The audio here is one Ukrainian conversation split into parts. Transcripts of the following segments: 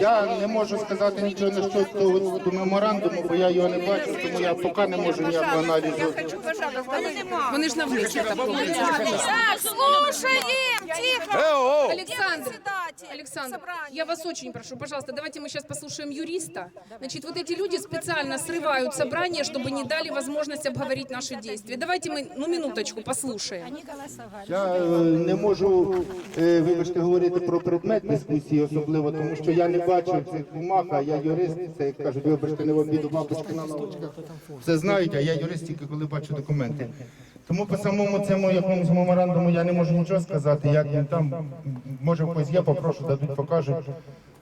Я не можу сказати нічого на що того до меморандуму, бо я його не бачу, тому я поки не можу ніякого аналізу. Вони ж на вулиці там були. Так, слушаем, тихо. Александр, Председатель Александр, собрания. я вас очень прошу, пожалуйста, давайте мы сейчас послушаем юриста. Значит, вот эти люди специально срывают собрание, чтобы не дали возможность обговорить наши действия. Давайте мы, ну, минуточку, послушаем. Я е, не можу, е, вибачте, говорити про предмет дискусії, особливо тому, що я не бачив цих бумаг, а я юрист, це як кажуть, вибачте, не в обіду бабочки на лавочках. Це знають, а я юрист тільки коли бачу документи. Тому по самому цьому якомусь меморандуму я не можу нічого сказати. Як він там, може когось є, попрошу, дадуть, покажуть.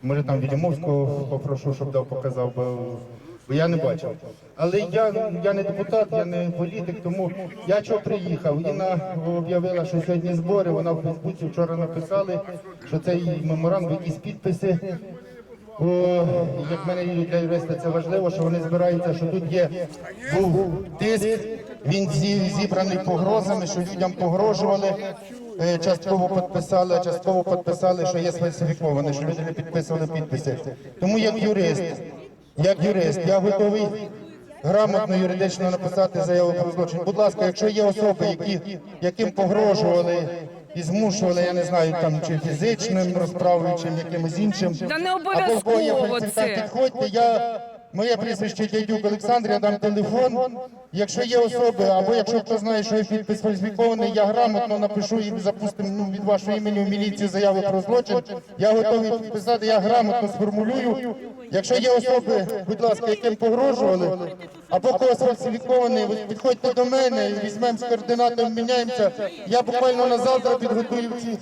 Може там Відімовського попрошу, щоб дав показав, бо, бо я не бачив. Але я, я не депутат, я не політик, тому я чого приїхав. Інна об'явила, що сьогодні збори. Вона в Фейсбуці вчора написали, що цей меморандум, якісь підписи. О, як мене для юриста це важливо, що вони збираються, що тут є був тиск, він зібраний погрозами, що людям погрожували. е, Частково підписали, а частково підписали, що є сфальсифіковане, що люди не підписували підписи. Тому як юрист, як юрист, я готовий грамотно юридично написати заяву про злочин. Будь ласка, якщо є особи, які яким погрожували і змушували, я не знаю, там чи фізичним розправою, чи якимось іншим. Та не Або є обов'язково це. підходьте. Я моє прізвище дядюк Олександр, я дам телефон. Якщо є особи, або якщо хто знає, що є підпис фальсифікований, я грамотно напишу і запустимо ну, від вашого імені в міліцію заяви про злочин. Я готовий підписати, я грамотно сформулюю. Якщо є особи, будь ласка, яким погрожували, або когось фальсифікований, підходьте до мене, візьмемо з координатами, міняємося. Я буквально на завтра підготую всі,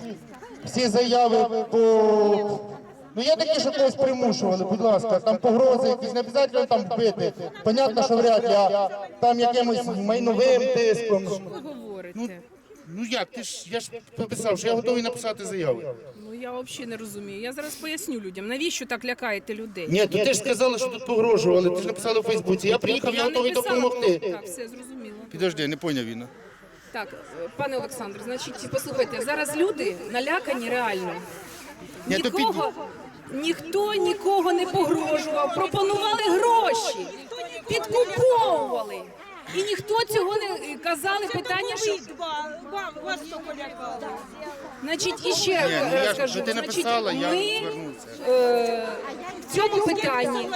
всі заяви по. Ну є такі, що когось примушували, будь ласка, там погрози, якісь не обов'язково там вбити. Понятно, що вряд ли, а там якимось майновим тиском. Ви говорите. Ну як, ти ж я ж написав, що я готовий написати заяви. Ну я взагалі не розумію. Я зараз поясню людям, навіщо так лякаєте людей. Ні, то ти ж сказала, що тут погрожували, ти ж написала в Фейсбуці. Я приїхав, я готовий допомогти. Так, все зрозуміло. Підожди, не поняв він. Так, пане Олександр, значить, послухайте, зараз люди налякані реально. Ні, то Нікого, ніхто нікого не погрожував, пропонували гроші, підкуповували. І ніхто цього не казали. Питання, що Вам, вас значить іще раз ну скажу. Значить, ми. Е, в цьому питанні.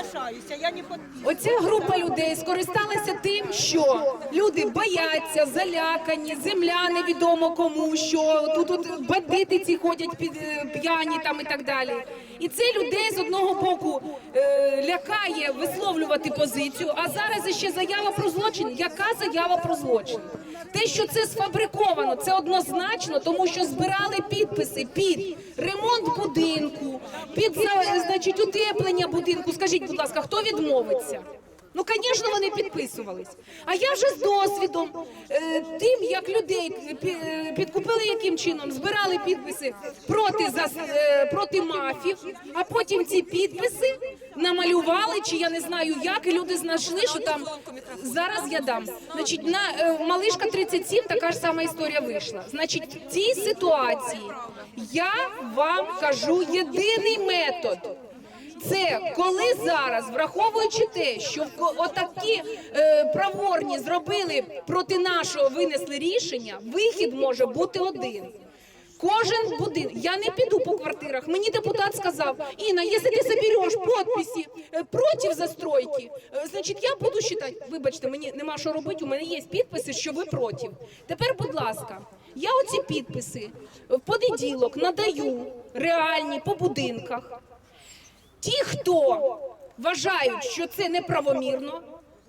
Оця група людей скористалася тим, що люди бояться, залякані, земля невідомо кому, що тут от бандити ходять під е, п'яні там і так далі. І це людей з одного боку е, лякає висловлювати позицію. А зараз ще заява про злочин. Яка заява про злочин? Те, що це сфабриковано, це однозначно, тому що збирали підписи під ремонт будинку, під значить утеплення будинку. Скажіть, будь ласка, хто відмовиться? Ну, звісно, вони підписувались. А я вже з досвідом, е, тим, як людей е, підкупили яким чином, збирали підписи проти, е, проти мафів, а потім ці підписи намалювали, чи я не знаю як, і люди знайшли, що там зараз я дам. Значить, на малишка 37 така ж сама історія вийшла. Значить, в цій ситуації я вам кажу єдиний метод. Це коли зараз, враховуючи те, що отакі е, праворні зробили проти нашого винесли рішення, вихід може бути один. Кожен будинок. Я не піду по квартирах. Мені депутат сказав: Інна, якщо ти собереш підписи е, проти застройки, е, значить я буду вважати, вибачте, мені нема що робити. У мене є підписи, що ви проти. Тепер, будь ласка, я оці підписи в понеділок надаю реальні по будинках. Ті, хто вважають, що це неправомірно,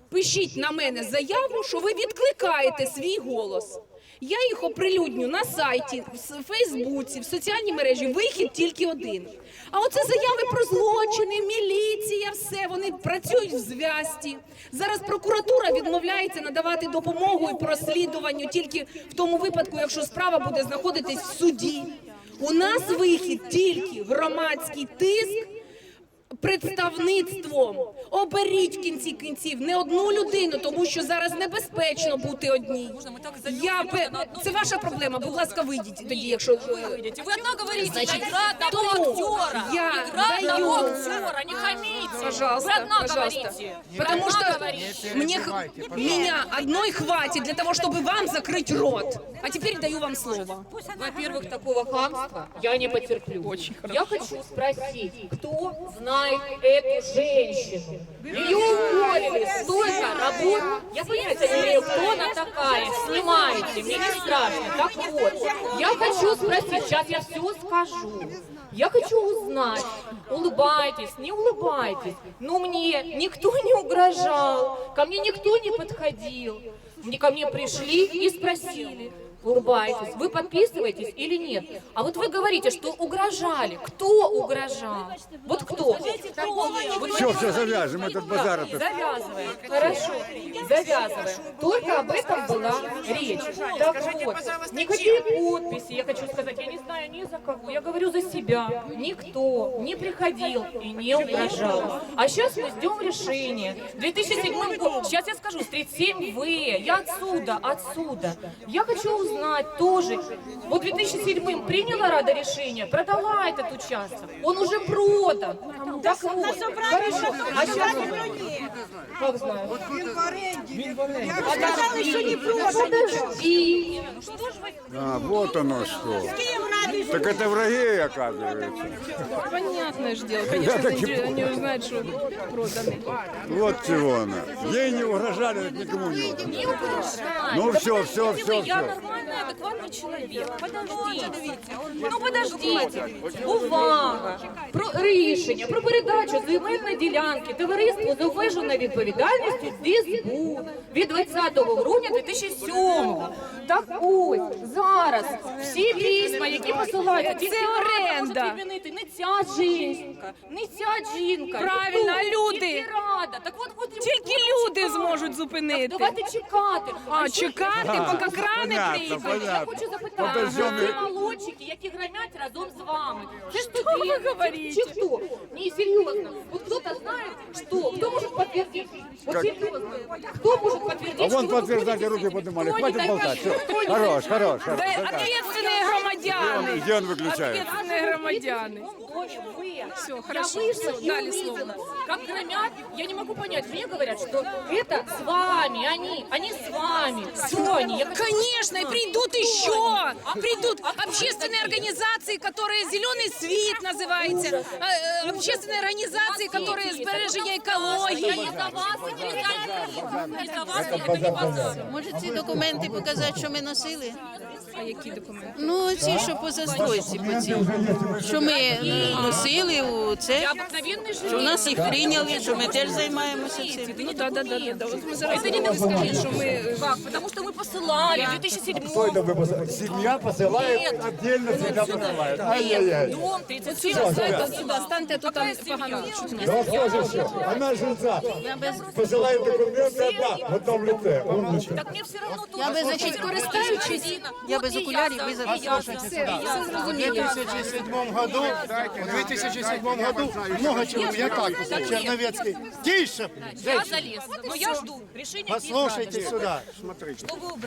пишіть на мене заяву, що ви відкликаєте свій голос. Я їх оприлюдню на сайті, в Фейсбуці, в соціальній мережі. Вихід тільки один. А оце заяви про злочини, міліція, все вони працюють в зв'язці. Зараз прокуратура відмовляється надавати допомогу і розслідуванню тільки в тому випадку, якщо справа буде знаходитись в суді. У нас вихід тільки громадський тиск представництвом. Оберіть в кінці кінців не одну людину, тому що зараз небезпечно бути одній. Я би це ваша проблема. Будь ласка, вийдіть тоді, якщо Видите, Вы одно говорите, Значит, игра одного тому актера. я игра даю- одного актера, не хамите. Пожалуйста, Вы одно пожалуйста. говорите. Потому Одно что говорите. мне, х- меня одной хватит для того, чтобы вам закрыть рот. А теперь даю вам слово. Во-первых, такого хамства я не потерплю. Очень Я хочу спросить, кто знает эту женщину? Ее уволили, столько работ. Я не имею, кто она такая. Снимаете, мне не страшно. Так вот, я хочу спросить, сейчас я все скажу. Я хочу узнать, улыбайтесь, не улыбайтесь. Но мне никто не угрожал, ко мне никто не подходил. Мне ко мне пришли и спросили, улыбайтесь, вы подписываетесь или нет? А вот вы говорите, что угрожали. Кто угрожал? Вот кто? Все, все, завяжем этот базар. этот. Завязываем. Хорошо. Завязываем. Только об этом была речь. Так вот, никакие подписи, я хочу сказать, я не знаю ни за кого. Я говорю за себя. Никто не приходил и не угрожал. А сейчас мы ждем решения. 2007 год, сейчас я скажу, с 37 В. Я отсюда, отсюда. Я хочу узнать тоже. Вот в 2007 приняла Рада решение, продала этот участок. Он уже продан. Так вот, хорошо. А сейчас... Как знаю? Сказали, що не продан. Подожди. А, вот оно что. Так это враги, оказывается. Понятное же дело, конечно, они узнают, что проданы. Вот чего она. Ей не угрожали, никому не угрожали. Ну, Да всё, подождите всё, вы, всё, Я всё. нормальный, адекватный человек. Подождите. Ну подождите. Увага. Про рішення про передачу земельної ділянки товариству з обмеженою відповідальністю ДІСБУ від 20 грудня 2007 Так ось зараз всі письма, які посилаються, тільки Це оренда. можуть відмінити не ця жінка, не ця жінка. Правильно, Хто? люди. Тільки рада. Так от, от Тільки люди зможуть зупинити. Давайте чекати. А, що- чекати, поки крани понятно, приїдуть. понятно. Я хочу запитати, Подождем. ці молодчики, які громять разом з вами. Це Що студенти, ви говорите? Чи хто? Ні, серйозно. Вот кто-то знает, что? Кто может подтвердить? Вот серьезно. Кто может подтвердить, А что вон вы подтверждайте, руки поднимали. Хватит болтать. Все. Хорош, хорош, хорош. Да, Завяжем ответственные громадяне. Где он выключает? Ответственные громадяне. Доме вы. Всё, Я хорошо, вышла всё, и дали увидела, как громят. Я не могу понять. Мне говорят, что это с вами, они, они с вами. Кто они? Я хочу Конечно, и придут еще. Придут общественные организации, которые «Зеленый свет» называется. э, э, Общественные организации, которые сбережение Я экологии. не за вас, и не за них. Не за вас, и это не базар. Може ці документи показати, що ми носили? А які документи? Ну, ці, що по застройці, по цій. Що ми носили у це, Я обыкновенный що у жилец. нас їх прийняли, що ми теж займаємося цим. Ну да, да, да, да, да. От ми зараз не скажіть, що ми Как? Потому что мы посылали в 2007 Семья посылает отдельно, всегда посылает. Ай-яй-яй. дом 37 Станьте сюди, станьте тут там погано. Да вот тоже все. Она жильца. Посылает документы одна в одном лице. Умничка. Так мне все равно тоже. Я би, значить, користуючись, я без окулярів, ви за Все зрозуміло. 2007 году, в 2007 году много чего, я так, Черновецкий. Тише! Я залез. Но я жду решения. Послушайте сюда.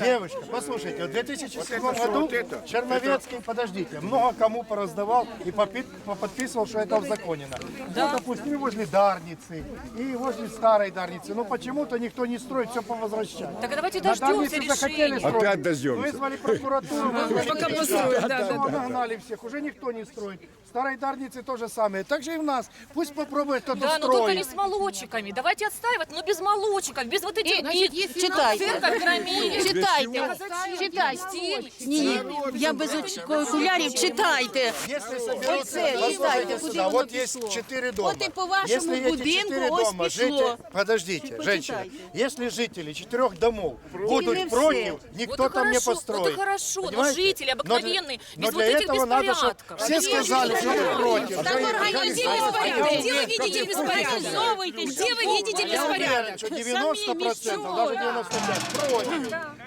Девушка, послушайте, в 2007 году Черновецкий, подождите, много кому пораздавал и подписывал, что это узаконено. Ну, допустим, и возле Дарницы, и возле старой Дарницы. Но почему-то никто не строит, все повозвращать. Так давайте На дождемся решения. Опять дождемся. Вызвали прокуратуру, вызвали Пока милицию. Построят, да, да, Всё, нагнали всех, уже никто не строит. В старой Дарнице то же самое. Так же и у нас. Пусть попробует кто-то Да, но только не строить. с молодчиками. Давайте отстаивать, но без молодчиков, без вот этих бит. Читайте. Церковь громили. Читайте, читайте. Ні, ні, я без оч- окулярів, читайте. Если Оце, соберутся, читайте, послушайте куди сюда, воно вот есть пішло. четыре дома. От і по вашому Если эти будинку четыре ось дома пішло. жители, подождите, Почитайте. женщина, если жители четырех домов будут все. против, никто Вот и там не хорошо, построит. вот и хорошо, но Понимаете? жители Но для- обыкновенные, Но без для вот этих этого надо, чтобы беспорядков. все сказали, что вы против. Где вы видите беспорядок? Где вы видите Я уверен, беспорядок? что 90%, даже 95% против.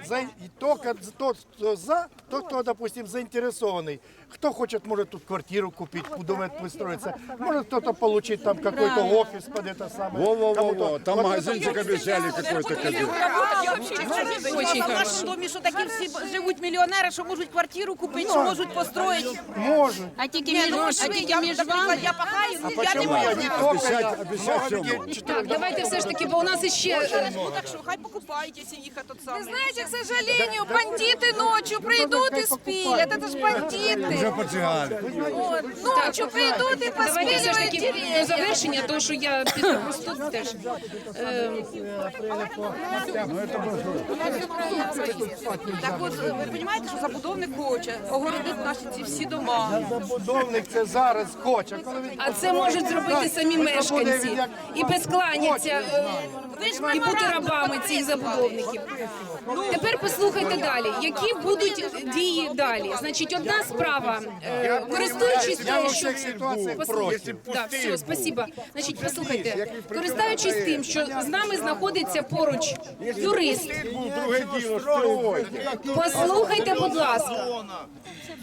за, и только тот, кто за, тот, кто, допустим, заинтересованный. Кто хочет, может тут квартиру купить, дом выстроиться. Может кто-то получить там какой-то офис под это самое. Во-во-во-во, Кому-то- там Вот магазинчик обещали какой-то ходить. Очень в нашому домі, що такі всі живуть мільйонери, що можуть квартиру купити, що можуть построїти. Может. А тільки між, а тільки між вами. Я пахаю, А почему я не только Обещать, я? обещать Много всё людей, можно. четыре Так, давайте все ж таки, бо у нас іще е, Ну так що, хай покупають, якщо їхати тут саме. Знаете, к сожалению, бандиты ночью придут и спилят. Это ж бандиты. Уже поджигали. Вот. Ночью придут и давайте все ж поспиливают таки деревья. до завершення, тому що я піду просто теж. Е, Так от, ви розумієте, що забудовник хоче огородити наші ці всі дома. Забудовник це зараз хоче. Коли він А це можуть зробити самі мешканці і без кланяться е, і бути рабами цих забудовників. Тепер послухайте далі, які будуть дії далі. Значить, одна справа, е, користуючись тим, що Так, все, спасибо. Значить, послухайте, користуючись тим, що з нами знаходиться поруч юрист. Друге діло. Послухайте, будь ласка.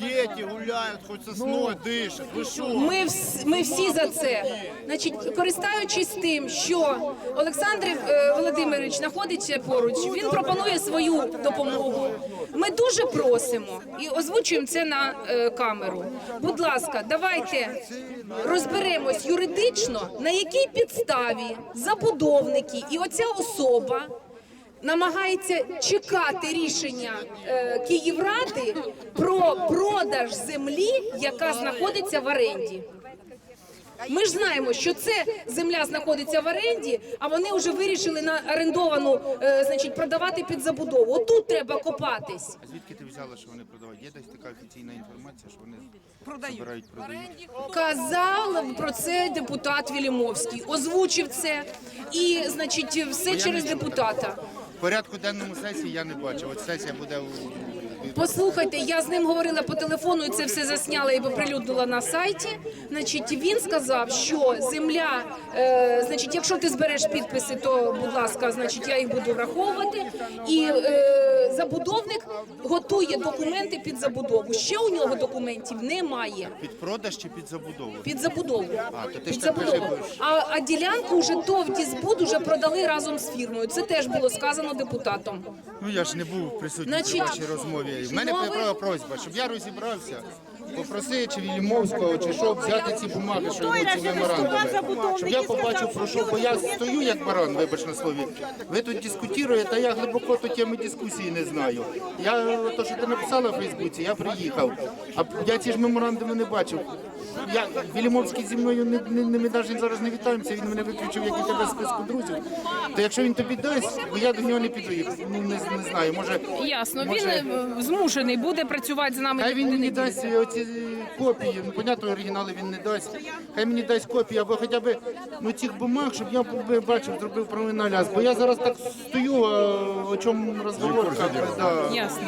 Дети гуляют, хоть сосной дышат. Вы что? Ми, вс- ми всі за це. Значить, користуючись тим, що Олександр е, Володимирович знаходиться поруч, він пропонує свою допомогу. Ми дуже просимо і озвучуємо це на е, камеру. Будь ласка, давайте розберемось юридично, на якій підставі забудовники і оця особа. Намагається чекати рішення е, Київради про продаж землі, яка знаходиться в оренді. Ми ж знаємо, що це земля знаходиться в оренді, а вони вже вирішили на орендовану, е, значить, продавати під забудову. Отут треба копатись. А звідки ти взяла, що вони продають? Є десь така офіційна інформація, що вони збирають, продають? Казав про це депутат Вілімовський, озвучив це, і значить, все через депутата. В порядку денному сесії я не бачив. От сесія буде у Послухайте, я з ним говорила по телефону, і це все засняла і оприлюднила на сайті. Значить, він сказав, що земля, е, значить, якщо ти збереш підписи, то будь ласка, значить, я їх буду враховувати. І е, забудовник готує документи під забудову. Ще у нього документів немає. під продаж чи під забудову. Під забудову. А, то ти Під ж так забудову. А, а ділянку вже ТОВ «Дізбуд» уже продали разом з фірмою. Це теж було сказано депутатом. Ну я ж не був присутній Значить, при вашій розмові. В мене ну, а ви- права просьба, щоб я розібрався. Попроси чи Вільмовського, чи що взяти ці бумаги, що йому ці меморандуми. Щоб я побачив, про що, бо я стою як баран, вибач на слові. Ви тут дискутуєте, а я глибоко ту теми дискусії не знаю. Я то, що ти написала в Фейсбуці, я приїхав. А я ці ж меморандуми не бачив. Я Вільмовський зі мною не, не, не, ми навіть зараз не вітаємося, він мене виключив як і тебе з списку друзів. То якщо він тобі дасть, бо я до нього не піду. Я, Ну, не, не знаю, може. Ясно, Може- він е, змушений буде працювати з нами. Хай він мені дасть оці копії. Ну, понятно, оригінали він не дасть. Хай мені дасть копії або хоча б ну, цих бумаг, щоб я бачив, зробив правий наляз. Бо я зараз так стою, а, о чому розговор. да. Ясно.